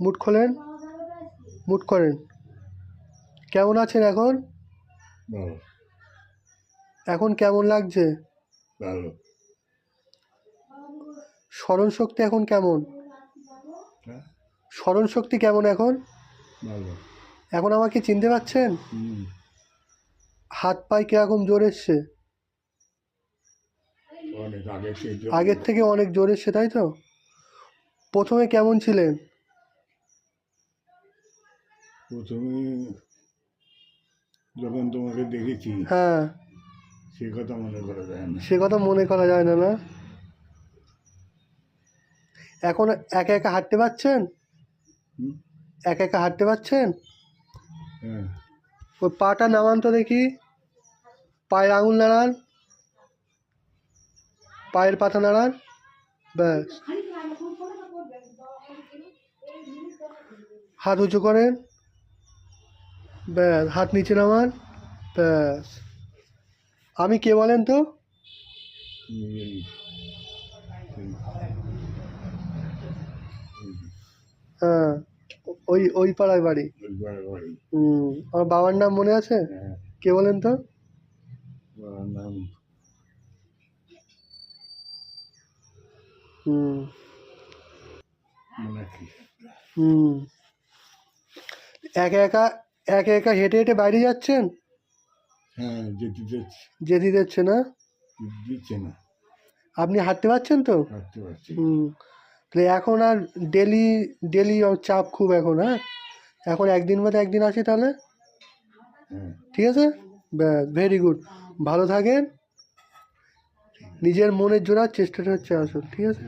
মুট খোলেন? মুট করেন। কেমন আছেন এখন? এখন কেমন লাগছে? স্মরণ শক্তি এখন কেমন? হ্যাঁ? স্মরণ শক্তি কেমন এখন? এখন আমাকে চিনতে পারছেন হাত পায়ে কীরকম জোর এসছে? আগের থেকে অনেক জোর এসছে তাই তো? প্রথমে কেমন ছিলেন? প্রথমে যখন তোমাকে দেখেছি হ্যাঁ। সে কথা মনে করা যায় না। সে কথা মনে করা যায় না না। এখন একা একা হাঁটতে পারছেন? একা একা হাঁটতে পারছেন? হ্যাঁ। ওই পাটা নামান তো দেখি। পায়ের আঙুল নাড়ান। পায়ের পাতা নাড়ান। ব্যাস। হাত উঁচু করেন। ব্যাস হাত নিচে নামান ব্যাস। আমি কে বলেন তো? হ্যাঁ ওই ওই পাড়ায় বাড়ি। হুম আমার বাবার নাম মনে আছে? কে বলেন তো? হুম। নাকি হুম। একা একা একা একা হেঁটে হেঁটে বাইরে যাচ্ছেন? হ্যাঁ যেতে দিচ্ছে। যেতে দিচ্ছে না? দিচ্ছে না। আপনি হাঁটতে পারছেন তো? হাঁটতে পারছি। হুম। তাহলে এখন আর ডেলি ডেলি চাপ খুব এখন হ্যাঁ? এখন একদিন বাদে একদিন আসি তাহলে? হ্যাঁ। ঠিক আছে? ব্যাস ভেরি গুড ভালো থাকেন। নিজের মনের জোড়ার চেষ্টাটা হচ্ছে আসল ঠিক আছে?